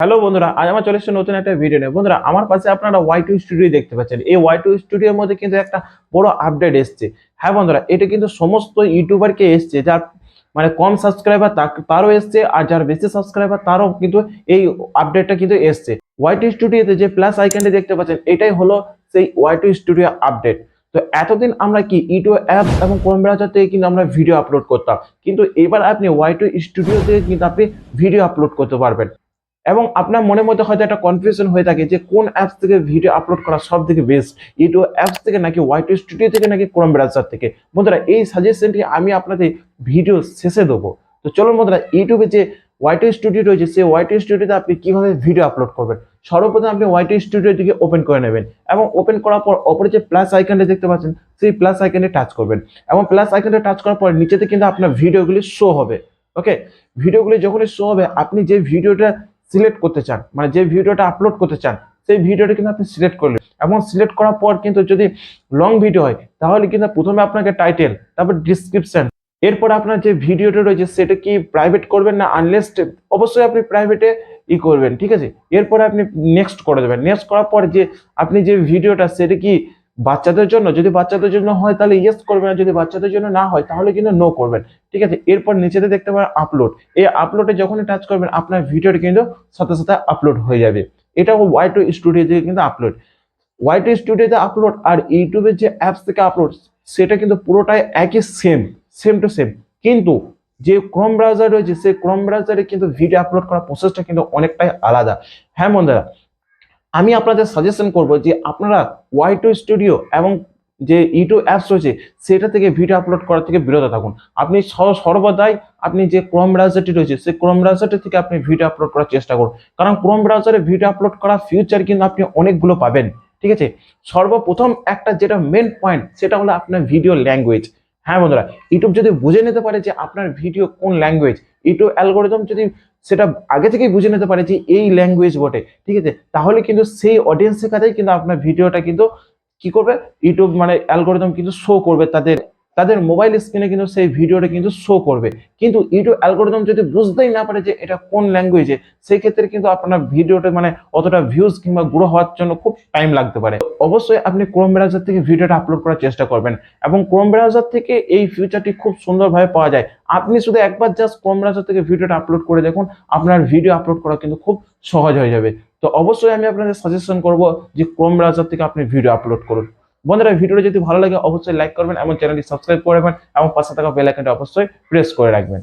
Hello বন্ধুরা, আজ আমার চলে এসেছে নতুন একটা ভিডিও নিয়ে। বন্ধুরা, আমার পাশে আপনারা ওয়াই টু স্টুডিও দেখতে পাচ্ছেন। এই ওয়াই টু স্টুডিওর মধ্যে কিন্তু একটা বড় আপডেট এসছে। হ্যাঁ বন্ধুরা, এটা কিন্তু সমস্ত ইউটিউবারকে এসছে, যার মানে কম সাবস্ক্রাইবার তারও এসছে, আর যার বেশি সাবস্ক্রাইবার তারও কিন্তু এই আপডেটটা কিন্তু এসছে। ওয়াই টু স্টুডিওতে যে প্লাস আইকনটি দেখতে পাচ্ছেন, এটাই হলো সেই ওয়াই টু স্টুডিও আপডেট তো এতদিন আমরা কি ইউটিউব অ্যাপ এবং ব্রাউজার থেকে কিন্তু আমরা ভিডিও আপলোড করতাম, কিন্তু এবার আপনি ওয়াই টু স্টুডিও থেকে কিন্তু আপনি ভিডিও আপলোড করতে পারবেন। এবং আপনার মনের মধ্যে হয়তো একটা কনফিউশন হয়ে থাকে যে কোন অ্যাপস থেকে ভিডিও আপলোড করা সব থেকে বেস্ট ইউটিউব অ্যাপস থেকে নাকি ওয়াইটি স্টুডিও থেকে নাকি ক্রোম ব্রাউজার থেকে? বন্ধুরা, এই সাজেশনটি আমি আপনাদের ভিডিও শেষে দেবো। তো চলুন বন্ধুরা, ইউটিউবে যে ওয়াইটি স্টুডিও রয়েছে, সেই ওয়াইটি স্টুডিওতে আপনি কীভাবে ভিডিও আপলোড করবেন? সর্বপ্রথম আপনি ওয়াইটি স্টুডিওটিকে ওপেন করে নেবেন এবং ওপেন করার পর ওপরে যে প্লাস আইকনটা দেখতে পাচ্ছেন, সেই প্লাস আইকনে টাচ করবেন। এবং প্লাস আইকনটা টাচ করার পর নিচেতে কিন্তু আপনার ভিডিওগুলি শো হবে। ওকে ভিডিওগুলি যখনই শো হবে, আপনি যে ভিডিওটা সিলেক্ট করতে চান মানে যে ভিডিওটা আপলোড করতে চান, সেই ভিডিওটা কিন্তু আপনি সিলেক্ট করলেন। এবং সিলেক্ট করার পর কিন্তু যদি লং ভিডিও হয়, তাহলে কিন্তু প্রথমে আপনাকে টাইটেল তারপর ডিসক্রিপশন এরপর আপনার যে ভিডিওটা রয়েছে, সেটা কি প্রাইভেট করবেন না আনলিস্ট অবশ্যই আপনি প্রাইভেটে ই করবেন, ঠিক আছে? এরপরে আপনি নেক্সট করে দেবেন। নেক্সট করার পর যে আপনি যে ভিডিওটা, সেটা কি বাচ্চাদের জন্য, যদি বাচ্চাদের জন্য হয় তাহলে ইয়েস করবেন যদি বাচ্চাদের জন্য না হয় তাহলে কিন্তু নো করবেন। ঠিক আছে? এরপর নিচেতে দেখতে পারেন আপলোড এই আপলোডে যখনই টাচ করবেন, আপনার ভিডিওটা কিন্তু সাথে সাথে আপলোড হয়ে যাবে। এটা ওয়াই টু স্টুডিও থেকে কিন্তু আপলোড ওয়াই টু স্টুডিওতে আপলোড আর ইউটিউবের যে অ্যাপস থেকে আপলোড সেটা কিন্তু পুরোটাই একই সেম সেম টু সেম কিন্তু যে ক্রোম ব্রাউজার রয়েছে, সেই ক্রোম ব্রাউজারে কিন্তু ভিডিও আপলোড করার প্রসেসটা কিন্তু অনেকটাই আলাদা। হ্যাঁ বন্ধুরা আমি আপনাদের সাজেশন করব যে আপনারা ওয়াই টু স্টুডিও এবং যে ইউটিউব অ্যাপস রয়েছে, সেটা থেকে ভিডিও আপলোড করা থেকে বিরত থাকুন। আপনি সর্বদাই আপনি যে ক্রোম ব্রাউজারটি রয়েছে, সেই ক্রোম ব্রাউজারটি থেকে আপনি ভিডিও আপলোড করার চেষ্টা করুন। কারণ ক্রোম ব্রাউজারে ভিডিও আপলোড করা ফিউচার কিন্তু আপনি অনেকগুলো পাবেন, ঠিক আছে? সর্বপ্রথম একটা যেটা মেন পয়েন্ট সেটা হলো আপনার ভিডিও ল্যাঙ্গুয়েজ হ্যাঁ বন্ধুরা ইউটিউব যদি বুঝে নিতে পারে যে আপনার ভিডিও কোন ল্যাঙ্গুয়েজ ইউটিউব অ্যালগোরিদম যদি সেটা আগে থেকেই বুঝে নিতে পারে যে এই ল্যাঙ্গুয়েজ বটে, ঠিক আছে? তাহলে কিন্তু সেই অডিয়েন্সের কাছেই কিন্তু আপনার ভিডিওটা কিন্তু কি করবে? ইউটিউব মানে অ্যালগোরিদম কিন্তু শো করবে তাদের তাদের মোবাইল স্ক্রিনে কিন্তু সেই ভিডিওটা কিন্তু শো করবে। কিন্তু ইউটিউব অ্যালগোরিদম যদি বুঝতেই না পারে যে এটা কোন ল্যাঙ্গুয়েজে সেই ক্ষেত্রে কিন্তু আপনার ভিডিওটা মানে অতটা ভিউজ কিংবা গ্রো হওয়ার জন্য খুব টাইম লাগতে পারে। অবশ্যই আপনি ক্রোম ব্রাউজার থেকে ভিডিওটা আপলোড করার চেষ্টা করবেন এবং ক্রোম ব্রাউজার থেকে এই ফিচারটি খুব সুন্দরভাবে পাওয়া যায়। আপনি শুধু একবার জাস্ট ক্রোম ব্রাউজার থেকে ভিডিওটা আপলোড করে দেখুন, আপনার ভিডিও আপলোড করা কিন্তু খুব সহজ হয়ে যাবে। তো অবশ্যই আমি আপনাদের সাজেশন করব যে ক্রোম ব্রাউজার থেকে আপনি ভিডিও আপলোড করুন। বন্ধুরা ভিডিওটা যদি ভালো লাগে, অবশ্যই লাইক করবেন এবং চ্যানেলটি সাবস্ক্রাইব করবেন এবং পাশে থাকা বেল আইকনটা অবশ্যই প্রেস করে রাখবেন।